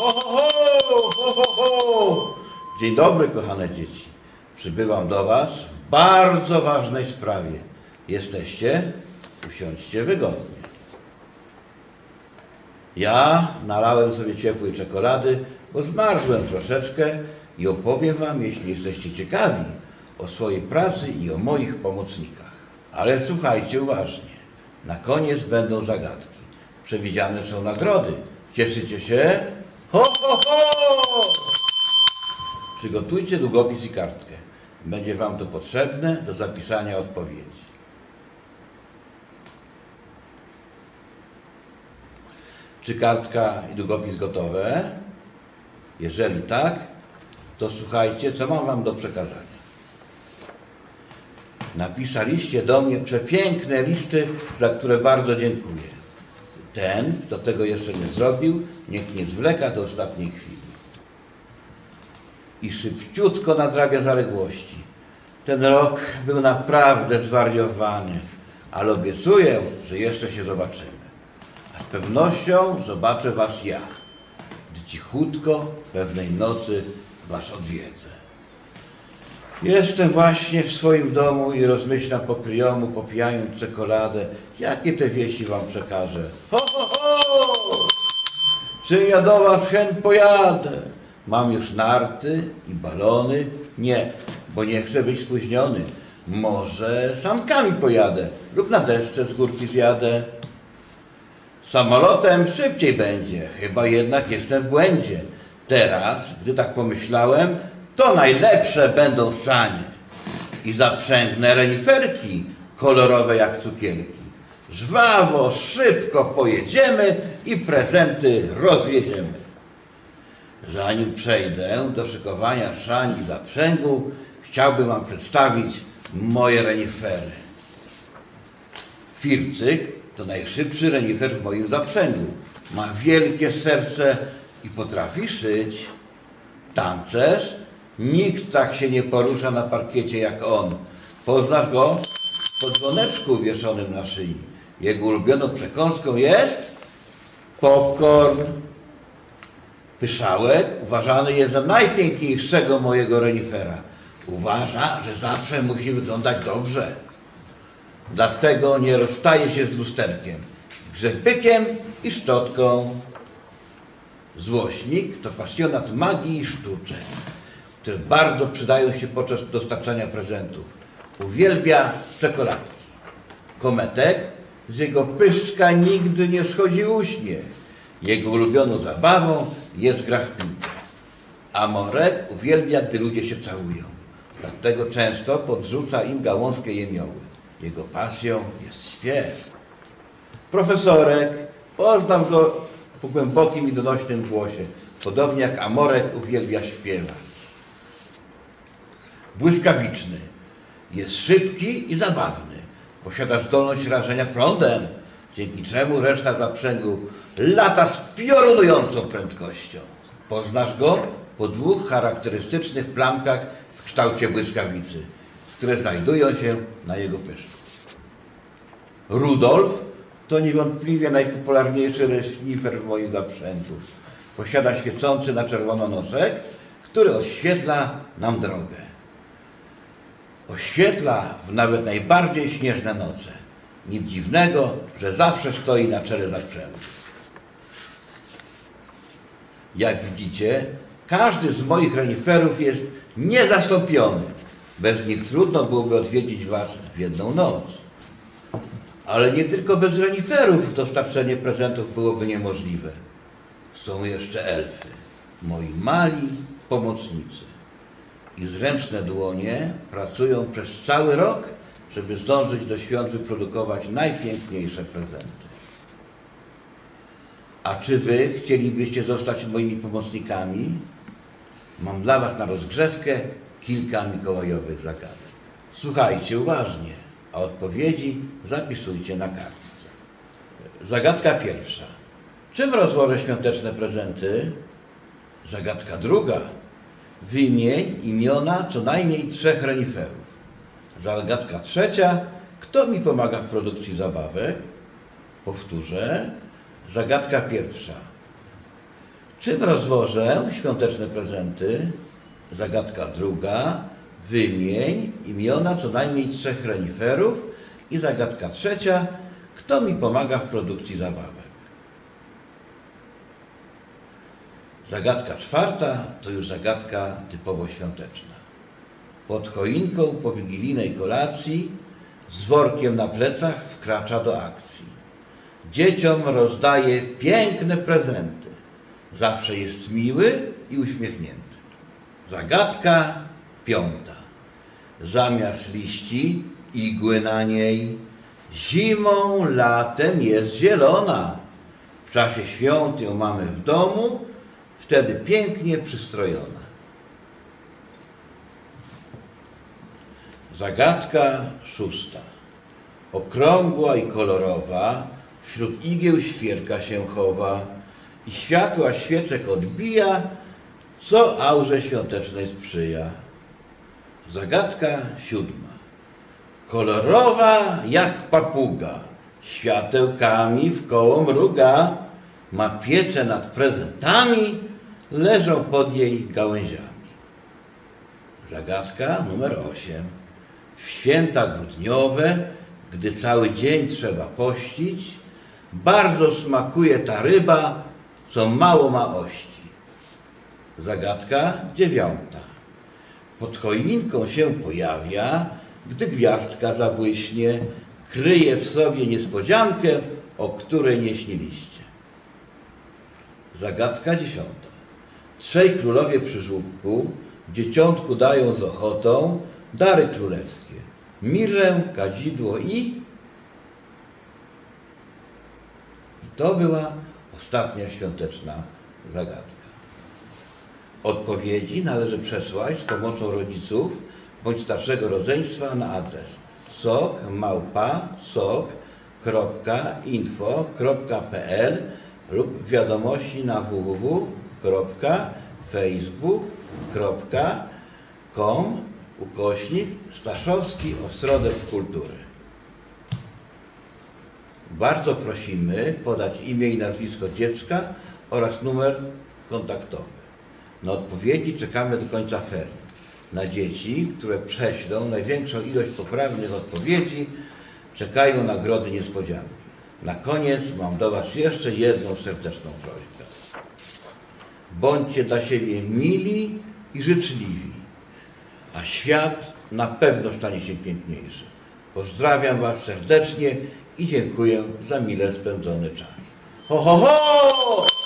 Ho, ho, ho, ho, ho, ho. Dzień dobry, kochane dzieci. Przybywam do Was w bardzo ważnej sprawie. Jesteście? Usiądźcie wygodnie. Ja nalałem sobie ciepłej czekolady, bo zmarzłem troszeczkę i opowiem Wam, jeśli jesteście ciekawi, o swojej pracy i o moich pomocnikach. Ale słuchajcie uważnie. Na koniec będą zagadki. Przewidziane są nagrody. Cieszycie się? Ho, ho, ho! Przygotujcie długopis i kartkę. Będzie Wam to potrzebne do zapisania odpowiedzi. Czy kartka i długopis gotowe? Jeżeli tak, to słuchajcie, co mam Wam do przekazania. Napisaliście do mnie przepiękne listy, za które bardzo dziękuję. Ten, kto tego jeszcze nie zrobił, niech nie zwleka do ostatniej chwili. I szybciutko nadrabia zaległości. Ten rok był naprawdę zwariowany, ale obiecuję, że jeszcze się zobaczymy. A z pewnością zobaczę Was ja, gdy cichutko pewnej nocy Was odwiedzę. Jestem właśnie w swoim domu i rozmyślam po kryjomu, popijając czekoladę, jakie te wieści Wam przekażę. Ho, ho, ho! Czym ja do Was chęt pojadę? Mam już narty i balony? Nie, bo nie chcę być spóźniony. Może sankami pojadę lub na desce z górki zjadę. Samolotem szybciej będzie, chyba jednak jestem w błędzie. Teraz, gdy tak pomyślałem, to najlepsze będą sanie. I zaprzęgnę reniferki kolorowe jak cukierki. Żwawo, szybko pojedziemy i prezenty rozwieziemy. Zanim przejdę do szykowania szani zaprzęgu, chciałbym Wam przedstawić moje renifery. Fircyk to najszybszy renifer w moim zaprzęgu. Ma wielkie serce i potrafi szyć. Tancerz? Nikt tak się nie porusza na parkiecie jak on. Poznasz go po dzwoneczku wieszonym na szyi. Jego ulubioną przekąską jest popcorn. Pyszałek uważany jest za najpiękniejszego mojego renifera. Uważa, że zawsze musi wyglądać dobrze. Dlatego nie rozstaje się z lusterkiem, grzechbykiem i szczotką. Złośnik to pasjonat magii i sztuczek, które bardzo przydają się podczas dostarczania prezentów. Uwielbia czekoladki. Kometek z jego pyszczka nigdy nie schodzi uśmiech. Jego ulubioną zabawą jest gra w piłkę. A Morek uwielbia, gdy ludzie się całują. Dlatego często podrzuca im gałązkę jemioły. Jego pasją jest śpiew. Profesorek, poznam go po głębokim i donośnym głosie. Podobnie jak Amorek uwielbia śpiewać. Błyskawiczny. Jest szybki i zabawny. Posiada zdolność rażenia prądem, dzięki czemu reszta zaprzęgu lata z piorunującą prędkością. Poznasz go po dwóch charakterystycznych plamkach w kształcie błyskawicy, które znajdują się na jego pyszczku. Rudolf to niewątpliwie najpopularniejszy renifer w moim zaprzęgu. Posiada świecący na czerwono nosek, który oświetla nam drogę. Oświetla w nawet najbardziej śnieżne noce. Nic dziwnego, że zawsze stoi na czele zaprzęgu. Jak widzicie, każdy z moich reniferów jest niezastąpiony. Bez nich trudno byłoby odwiedzić Was w jedną noc. Ale nie tylko bez reniferów dostarczenie prezentów byłoby niemożliwe. Są jeszcze elfy, moi mali pomocnicy. I zręczne dłonie pracują przez cały rok, żeby zdążyć do świąt wyprodukować najpiękniejsze prezenty. A czy Wy chcielibyście zostać moimi pomocnikami? Mam dla Was na rozgrzewkę kilka mikołajowych zagadek. Słuchajcie uważnie, a odpowiedzi zapisujcie na kartce. Zagadka pierwsza. Czym rozłożę świąteczne prezenty? Zagadka druga. Wymień imiona co najmniej trzech reniferów. Zagadka trzecia. Kto mi pomaga w produkcji zabawek? Powtórzę. Zagadka pierwsza. Czym rozwożę świąteczne prezenty? Zagadka druga. Wymień imiona co najmniej trzech reniferów. I zagadka trzecia. Kto mi pomaga w produkcji zabawek? Zagadka czwarta to już zagadka typowo świąteczna. Pod choinką po wigilijnej kolacji z workiem na plecach wkracza do akcji. Dzieciom rozdaje piękne prezenty. Zawsze jest miły i uśmiechnięty. Zagadka piąta. Zamiast liści igły na niej. Zimą, latem jest zielona. W czasie świąt ją mamy w domu, wtedy pięknie przystrojona. Zagadka szósta. Okrągła i kolorowa, wśród igieł świerka się chowa i światła świeczek odbija, co aurze świątecznej sprzyja. Zagadka siódma. Kolorowa jak papuga, światełkami w koło mruga, ma pieczę nad prezentami, leżą pod jej gałęziami. Zagadka numer 8. W święta grudniowe, gdy cały dzień trzeba pościć, bardzo smakuje ta ryba, co mało ma ości. Zagadka dziewiąta. Pod choinką się pojawia, gdy gwiazdka zabłyśnie, kryje w sobie niespodziankę, o której nie śniliście. Zagadka dziesiąta. Trzej królowie przy żłóbku dzieciątku dają z ochotą dary królewskie. Mirę, kadzidło i... I to była ostatnia świąteczna zagadka. Odpowiedzi należy przesłać z pomocą rodziców bądź starszego rodzeństwa na adres sok małpa sok.info.pl lub wiadomości na www.facebook.com ukośnik Staszowski Ośrodek Kultury. Bardzo prosimy podać imię i nazwisko dziecka oraz numer kontaktowy. Na odpowiedzi czekamy do końca ferii. Na dzieci, które prześlą największą ilość poprawnych odpowiedzi, czekają nagrody niespodzianki. Na koniec mam do Was jeszcze jedną serdeczną prośbę. Bądźcie dla siebie mili i życzliwi, a świat na pewno stanie się piękniejszy. Pozdrawiam Was serdecznie i dziękuję za mile spędzony czas. Ho, ho, ho!